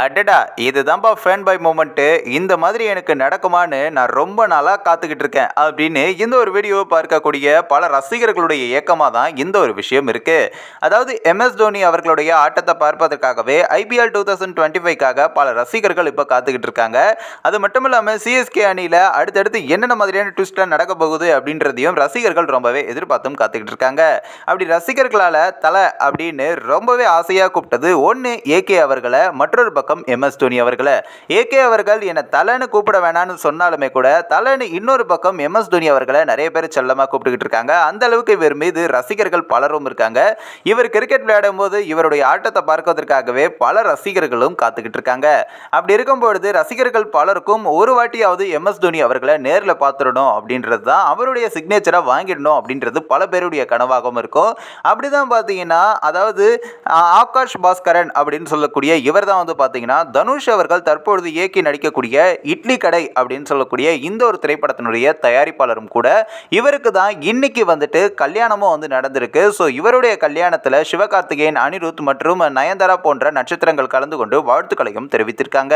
அடடா இதுதான்ப்பா fan boy moment இந்த மாதிரி எனக்கு நடக்குமான்னு நான் ரொம்ப நாளாக காத்துக்கிட்டு இருக்கேன் அப்படின்னு இந்த ஒரு வீடியோவை பார்க்கக்கூடிய பல ரசிகர்களுடைய இயக்கமாக தான் இந்த ஒரு விஷயம் இருக்கு. அதாவது எம்எஸ் தோனி அவர்களுடைய ஆட்டத்தை பார்ப்பதற்காகவே ஐபிஎல் டூ தௌசண்ட் டுவெண்ட்டி ஃபைவ்க்காக பல ரசிகர்கள் இப்போ காத்துக்கிட்டு இருக்காங்க. அது மட்டும் இல்லாமல் சிஎஸ்கே அணியில் அடுத்தடுத்து என்னென்ன மாதிரியான ட்விஸ்ட்லாம் நடக்க போகுது அப்படின்றதையும் ரசிகர்கள் ரொம்பவே எதிர்பார்த்தும் காத்துக்கிட்டு இருக்காங்க. அப்படி ரசிகர்களால் தலை அப்படின்னு ரொம்பவே ஆசையாக கூப்பிட்டது ஒன்று ஏகே அவர்களை மற்றொரு பக்கம் எம்எஸ் தோனி அவர்களை. ஏகே அவர்கள் என்னை தலைன்னு கூப்பிட வேணாம்னு சொன்னாலுமே கூட தலைன்னு இன்னொரு பக்கம் எம்எஸ் தோனி அவர்களை நிறைய பேர் செல்லமாக கூப்பிட்டுக்கிட்டு இருக்காங்க. அந்த அளவுக்கு இவர் மீது ரசிகர்கள் பலரும் இருக்காங்க. இவர் கிரிக்கெட் விளையாடும் போது இவருடைய ஆட்டத்தை பார்க்கறதுக்காகவே பல ரசிகர்களும் காத்துக்கிட்டு இருக்காங்க. அப்படி இருக்கும்பொழுது ரசிகர்கள் பலருக்கும் ஒரு வாட்டியாவது எம்எஸ் தோனி அவர்களை நேரில் பார்த்துடணும் அப்படின்றது தான் அவருடைய சிக்னேச்சரை வாங்கிடணும் அப்படின்றது பல பேருடைய கனவாகவும் இருக்கும். அப்படிதான் பார்த்தீங்கன்னா அதாவது ஆகாஷ் பாஸ்கரன் அப்படின்னு சொல்லக்கூடிய இவர் தான் வந்து பார்த்தீங்கன்னா பார்த்தீங்கன்னா தனுஷ் அவர்கள் தற்பொழுது இயக்கி நடிக்கக்கூடிய இட்லி கடை அப்படின்னு சொல்லக்கூடிய இந்த ஒரு திரைப்படத்தினுடைய தயாரிப்பாளரும் கூட இவருக்கு தான் இன்னைக்கு வந்துட்டு கல்யாணமும் வந்து நடந்திருக்கு. ஸோ இவருடைய கல்யாணத்தில் சிவகார்த்திகேயன் அனிருத் மற்றும் நயன்தாரா போன்ற நட்சத்திரங்கள் கலந்து கொண்டு வாழ்த்துக்களையும் தெரிவித்திருக்காங்க.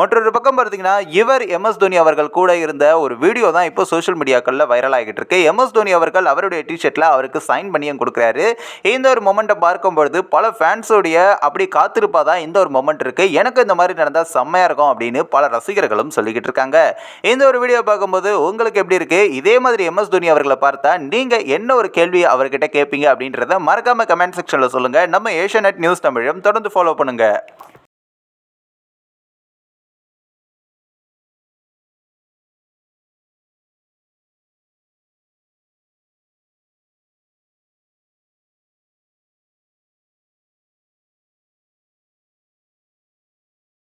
மற்றொரு பக்கம் பார்த்தீங்கன்னா இவர் எம்எஸ் தோனி அவர்கள் கூட இருந்த ஒரு வீடியோ தான் இப்போ சோஷியல் மீடியாக்களில் வைரல் ஆகிட்டு இருக்கு எம்எஸ் தோனி அவர்கள் அவருடைய டிஷர்ட்டில் அவருக்கு சைன் பண்ணியும் கொடுக்குறாரு. இந்த ஒரு மொமெண்ட்டை பார்க்கும்பொழுது பல ஃபேன்ஸோடைய அப்படி காத்திருப்பாதான் இந்த ஒரு மொமெண்ட் இருக்கு. எனக்கு இந்த மாதிரி நடந்தால் செம்மையாக இருக்கும் அப்படின்னு பல ரசிகர்களும் சொல்லிக்கிட்டு இருக்காங்க. இந்த ஒரு வீடியோ பார்க்கும்போது உங்களுக்கு எப்படி இருக்குது இதே மாதிரி எம்எஸ் தோனி அவர்களை பார்த்தா நீங்கள் என்ன ஒரு கேள்வி அவர்கிட்ட கேட்பீங்க அப்படின்றத மறக்காம கமெண்ட் செக்ஷனில் சொல்லுங்கள் நம்ம ஏஷியா நியூஸ் தமிழும் தொடர்ந்து ஃபாலோ பண்ணுங்கள்